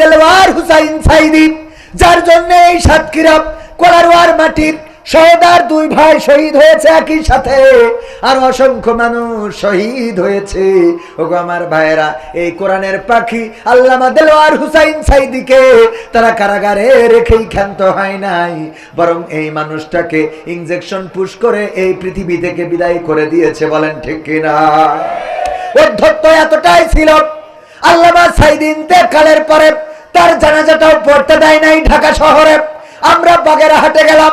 দেলওয়ার হুসাইন সাইদি, যার জন্য এই সাতক্ষীরা কোলারোয়ার মাটির সহদার দুই ভাই শহীদ হয়েছে একই সাথে। আর অসংখ্য মানুষ শহীদ হয়েছে। ওগো আমার ভাইয়েরা, এই কোরআনের পাখি আল্লামা দেলোয়ার হুসাইন সাইদিকে তারা কারাগারে রেখেই ক্ষান্ত হয় নাই, বরং এই মানুষটাকে ইঞ্জেকশন পুশ করে এই পৃথিবী থেকে বিদায় করে দিয়েছে, বলেন ঠিক কিনা? অধ্যত্ত এতটাই ছিল আল্লামা সাইদিন কালের পরে তার জানাজাটাও পড়তে দেয় নাই ঢাকা শহরে। আমরা বাগেরা হাটে গেলাম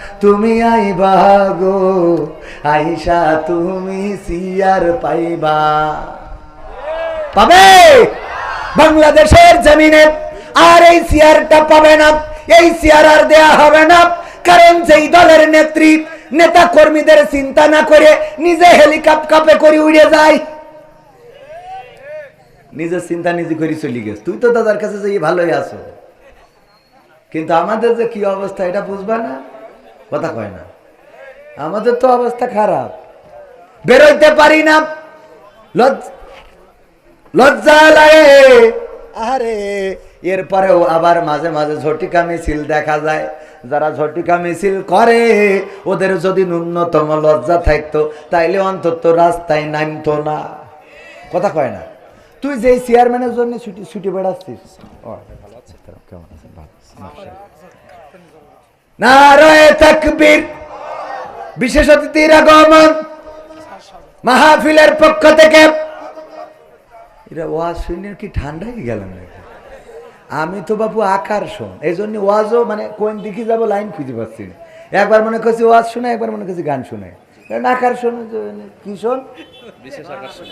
তুমি আইবা গো আইসা তুমি সিয়ার পাইবা। পাবে? বাংলাদেশের জমিনে আর এই সিয়ারটা পাবে না, এই সিয়ার আর দেয়া হবে না। কারণ যেই দলের নেত্রী, নেতা কর্মীদের চিন্তা না করে নিজে হেলিকপ্টারে করে উড়ে যায়। নিজের চিন্তা নিজে করে চলে গেছ। তুই তো দাদার কাছে যে ভালোই আছো। কিন্তু আমাদের যে কি অবস্থা, এটা বুঝবা না? কথা কয় না। আমাদের তো অবস্থা খারাপ। বেরোইতে পারি না। লজ্জা লাগে। আরে এরপরেও আবার মাঝে মাঝে ঝটিকা মিছিল দেখা যায়। যারা ঝটিকা মিছিল করে ওদের যদি ন্যূনতম লজ্জা থাকতো তাইলে অন্তত রাস্তায় নামতো না। কথা কয় না। তুই যে চেয়ারম্যানের জন্য ছুটি ছুটি বেড়াচ্ছিস। ও, কেমন আছেন? নারায়ে তাকবীর। বিশেষ অতিথির আগমন মাহফিলের পক্ষ থেকে। এটা ওয়াজ শুনে কি ঠান্ডাই গেল নাকি? আমি তো বাবু আকার শোন এই জন্য ওয়াজও মানে কোন দিকে যাব লাইন খুঁজে পাচ্ছি না। একবার মনে করছি ওয়াজ শুনে একবার মনে করছি গান শুনে কারণ আকার শোন কি শোন?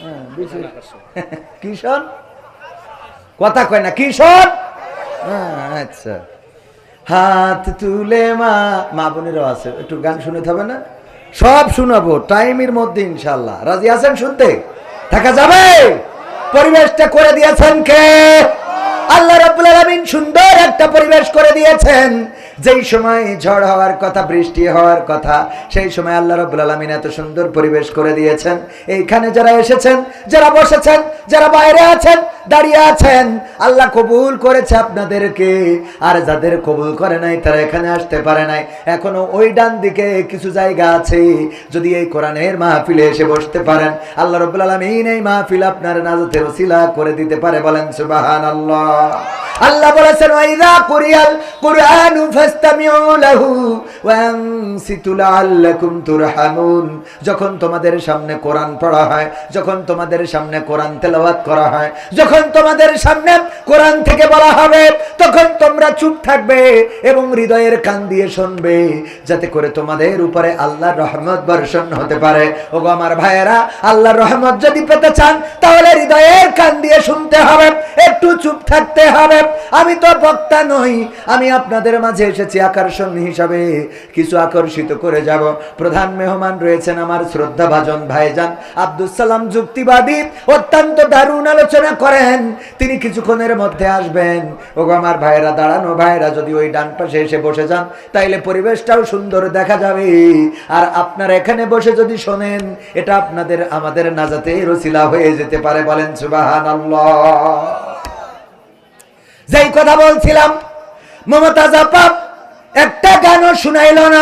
হ্যাঁ, কি শোন? কথা কয় না কি শোন? হ্যাঁ, আচ্ছা। হাত তুলে মা মা বোনেরও আছে, একটু গান শুনে হবে না? সব শোনাবো, টাইমের মধ্যে ইনশাল্লাহ রাজি আছেন শুনতে? থাকা যাবে? পরিবেশটা করে দিয়েছেন কে? আল্লাহ রাব্বুল আলামিন সুন্দর একটা পরিবেশ করে দিয়েছেন। যেই সময় ঝড় হওয়ার কথা, বৃষ্টি হওয়ার কথা, সেই সময় আল্লাহ রাব্বুল আলামিন এত সুন্দর পরিবেশ করে দিয়েছেন। এইখানে যারা এসেছেন, যারা বসেছেন, যারা বাইরে আছেন দাঁড়িয়ে আছেন। আল্লাহ কবুল করেছে আপনাদেরকে। আর যাদের কবুল করে নাই, তারা এখানে আসতে পারে নাই। এখনও ওই ডান দিকে কিছু জায়গা আছে। যদি এই কোরআনের মাহফিলে এসে বসতে পারেন, আল্লাহ রব্বুল আলামিন এই মাহফিল আপনার নাজাতের ওসিলা করে দিতে পারে বলেন সুবহানাল্লাহ। আল্লাহ আল্লাহ বলেছেন ওয়াইদা কুরিয়াল কুরআনু ফাসতামিউ লাহু ওয়া লাআল্লাকুম তুরহামুন। যখন তোমাদের সামনে কোরআন পড়া হয়, যখন তোমাদের সামনে কোরআন তেলাওয়াত করা হয়, যখন তোমাদের সামনে কোরআন থেকে বলা হবে, তখন তোমরা চুপ থাকবে এবং হৃদয়ের কান দিয়ে শুনবে, যাতে করে তোমাদের উপরে আল্লাহর রহমত বর্ষণ হতে পারে। ওগো আমার ভাইয়েরা, আল্লাহর রহমত যদি পেতে চান, তাহলে হৃদয়ের কান দিয়ে শুনতে হবে, একটু চুপ থাকতে হবে। আমি তো বক্তা নই, আমি আপনাদের মাঝে এসেছি আকর্ষণ হিসাবে, কিছু আকর্ষিত করে যাব। প্রধান মেহমান রয়েছেন আমার শ্রদ্ধা ভাজন ভাইজান আব্দুল সালাম যুক্তিবাদী, অত্যন্ত দারুণ আলোচনা করেন। তিনি কিছুক্ষণের মধ্যে আসবেন। ওগো আমার ভাইয়েরা, দাঁড়ানো ভাইয়েরা, যদি ওই ডান পাশে এসে বসে যান, তাইলে পরিবেশটাও সুন্দর দেখা যাবে। আর আপনারা এখানে বসে যদি শোনেন, এটা আপনাদের, আমাদের নাজাতে রসিলা হয়ে যেতে পারে বলেন সুবাহান যেই কথা বলছিলাম, মমতাজ আপা, একটা গানও শুনাইল না।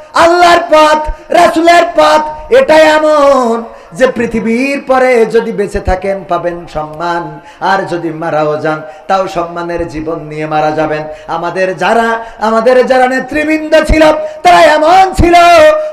আল্লাহর পথ, রাসুলের পথ এটা এমন যে পৃথিবীর পরে যদি বেঁচে থাকেন, পাবেন সম্মান। আর যদি মারাও যান, তাও সম্মানের জীবন নিয়ে মারা যাবেন। আমাদের যারা আমাদের যারা নেতৃবৃন্দ ছিল, তারা এমন ছিল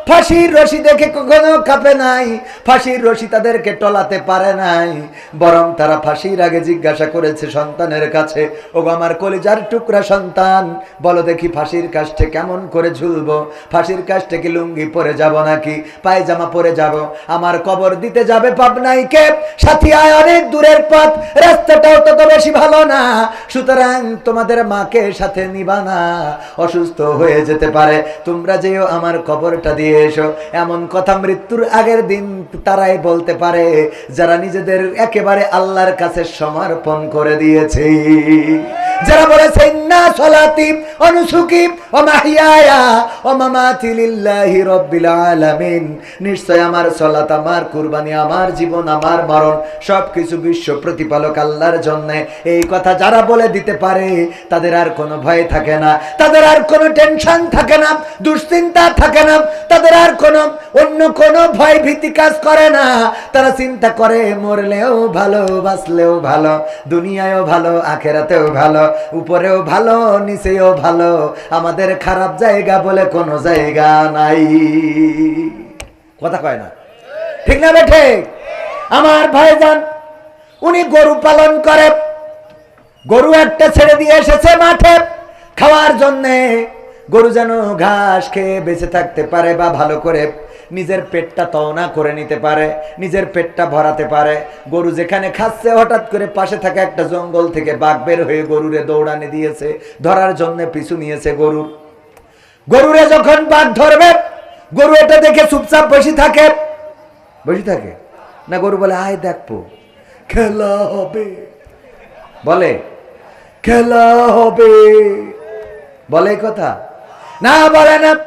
ফাঁসির রশি দেখে কখনো কাঁপে নাই। ফাঁসির রশি তাদেরকে টলাতে পারে নাই। বরং তারা ফাঁসির আগে জিজ্ঞাসা করেছে সন্তানের কাছে ও আমার কলিজার টুকরা সন্তান, বলো দেখি ফাঁসির কাছে কেমন করে ঝুলবো? ফাঁসির কাছ থেকে লুঙ্গি পরে যাব নাকি? পায়জামা পরে যাব। আমার কবর দিতে যাবে পাবনাই কে? সাথী আয় অনেক দূরের পথ, রাস্তাটাও তত বেশি ভালো না। সুতরাং তোমাদের মাকে সাথে নিবা না। অসুস্থ হয়ে যেতে পারে। তোমরা যেও আমার কবরটা দিয়ে এসো। এমন কথা মৃত্যুর আগের দিন তারাই বলতে পারে, যারা নিজেদের একেবারে আল্লাহর কাছে সমর্পণ করে দিয়েছে। যারা সলাতি অনুসুকি লিল্লাহি রাব্বিল আলামিন। নিশ্চয় আমার সলাত, আমার কুরবানি, আমার জীবন, আমার মরণ বিশ্ব প্রতিপালক আল্লাহর জন্য। এই কথা যারা বলে দিতে পারে, তাদের আর কোনো ভয় থাকে না, তাদের আর কোনো টেনশন থাকে না, দুশ্চিন্তা থাকে না, তাদের আর কোনো, অন্য কোনো ভয় ভীতি কাজ করে না। তারা চিন্তা করে, মরলেও ভালো, বাঁচলেও ভালো, দুনিয়ায়ও ভালো, আখেরাতেও ভালো। উপরেও ভালো, নিচেও ভালো। আমাদের খারাপ জায়গা বলে কোনো জায়গা নাই। কথা কয় না? ঠিক না বেঠে আমার ভাইজান, উনি গরু পালন করে। গরু একটা ছেড়ে দিয়ে এসেছে মাঠে। খাওয়ার জন্যে গরু যেন ঘাস খেয়ে বেঁচে থাকতে পারে বা ভালো করে নিজের পেটটা তওনা করে নিতে পারে, নিজের পেটটা ভরাতে পারে। গরু যেখানে খাচ্ছে, হঠাৎ করে পাশে থাকা একটা জঙ্গল থেকে বাঘ বের হয়ে গরুরে দৌড়ানি দিয়েছে, ধরার জন্য পিছু নিয়েছে গরুর গরুরে যখন বাঘ ধরবে, গরু এটা দেখে চুপচাপ বসে থাকে। বসে থাকে? না, গরু বলে, আয় দেখব খেলা হবে। বলে, খেলা হবে। বলে কথা। না, বলে না